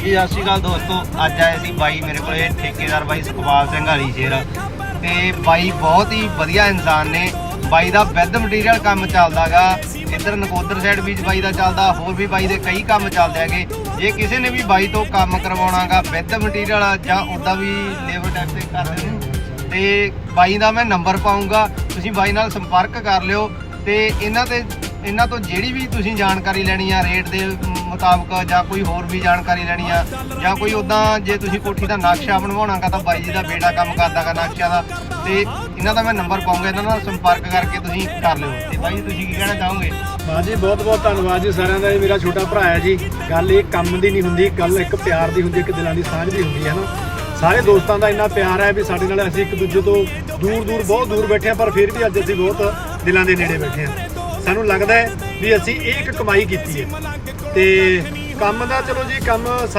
ਜੀ ਸਤਿ ਸ਼੍ਰੀ ਅਕਾਲ ਦੋਸਤੋ। ਅੱਜ ਆਏ ਸੀ ਬਾਈ ਮੇਰੇ ਕੋਲੇ, ਠੇਕੇਦਾਰ ਬਾਈ ਸੁਖਪਾਲ ਸਿੰਘ ਹਾਲੀ ਸ਼ੇਰ। ਤੇ ਬਾਈ ਬਹੁਤ ਹੀ ਵਧੀਆ ਇਨਸਾਨ ਨੇ। ਬਾਈ ਦਾ ਵੈਦ ਮਟੀਰੀਅਲ ਕੰਮ ਚੱਲਦਾਗਾ। ਇੱਧਰ ਨਕੋਦਰ ਸਾਈਡ ਵੀ ਬਾਈ ਦਾ ਚੱਲਦਾ, ਹੋਰ ਵੀ ਬਾਈ ਦੇ ਕਈ ਕੰਮ ਚੱਲਦੇ ਹੈਗੇ। ਜੇ ਕਿਸੇ ਨੇ ਵੀ ਬਾਈ ਤੋਂ ਕੰਮ ਕਰਵਾਉਣਾਗਾ, ਵੈਦ ਮਟੀਰੀਅਲ ਜਾਂ ਉਹਦਾ ਵੀ ਲੇਬਰ ਟੈਕਸ ਤੇ ਕਰ ਤੇ ਬਾਈ ਦਾ ਮੈਂ ਨੰਬਰ ਪਾਉਂਗਾ ਤੁਸੀਂ ਬਾਈ ਨਾਲ ਸੰਪਰਕ ਕਰ ਲਿਓ। ਤੇ ਇਹਨਾਂ ਤੇ ਇਹਨਾਂ ਤੋਂ ਜਿਹੜੀ ਵੀ ਤੁਸੀਂ ਜਾਣਕਾਰੀ ਲੈਣੀ ਆ ਰੇਟ ਦੇ ਮੁਤਾਬਕ ਜਾਂ ਕੋਈ ਹੋਰ ਵੀ ਜਾਣਕਾਰੀ ਲੈਣੀ ਆ, ਜਾਂ ਕੋਈ ਉਦਾਂ ਜੇ ਤੁਸੀਂ ਕੋਠੀ ਦਾ ਨਕਸ਼ਾ ਬਣਵਾਉਣਾਗਾ ਤਾਂ ਬਾਈ ਜੀ ਦਾ ਬੇਟਾ ਕੰਮ ਕਰਦਾਗਾ ਨਕਸ਼ਾ ਦਾ, ਤੇ ਇਹਨਾਂ ਦਾ ਮੈਂ ਨੰਬਰ ਪਾਉਂਗਾ, ਇਹਨਾਂ ਨਾਲ ਸੰਪਰਕ ਕਰਕੇ ਤੁਸੀਂ ਕਰ ਲਿਓ। ਤੇ ਬਾਈ ਜੀ, ਤੁਸੀਂ ਕੀ ਕਹਿਣਾ ਚਾਹੋਗੇ? ਬਾਜੀ ਬਹੁਤ ਬਹੁਤ ਧੰਨਵਾਦ ਜੀ ਸਾਰਿਆਂ ਦਾ, ਇਹ ਮੇਰਾ ਛੋਟਾ ਭਰਾ ਹੈ ਜੀ। ਗੱਲ ਇਹ ਕੰਮ ਦੀ ਨਹੀਂ ਹੁੰਦੀ, ਗੱਲ ਇੱਕ ਪਿਆਰ ਦੀ ਹੁੰਦੀ, ਇੱਕ ਦਿਲਾਂ ਦੀ ਸਾਂਝ ਦੀ ਹੁੰਦੀ ਹੈ ਨਾ। ਸਾਰੇ ਦੋਸਤਾਂ ਦਾ ਇੰਨਾ ਪਿਆਰ ਹੈ ਵੀ ਸਾਡੇ ਨਾਲ ਅਸੀਂ ਇੱਕ ਦੂਜੇ ਤੋਂ ਦੂਰ ਦੂਰ ਬਹੁਤ ਦੂਰ ਬੈਠੇ ਹਾਂ, ਪਰ ਫਿਰ ਵੀ ਅੱਜ ਅਸੀਂ ਬਹੁਤ ਦਿਲਾਂ ਦੇ ਨੇੜੇ ਬੈਠੇ ਹਾਂ। ਸਾਨੂੰ ਲੱਗਦਾ ਹੈ ਵੀ ਅਸੀਂ ਇਹ ਇੱਕ ਕਮਾਈ ਕੀਤੀ ਹੈ। ਤੇ ਕੰਮ ਦਾ ਚਲੋ ਜੀ, ਕੰਮ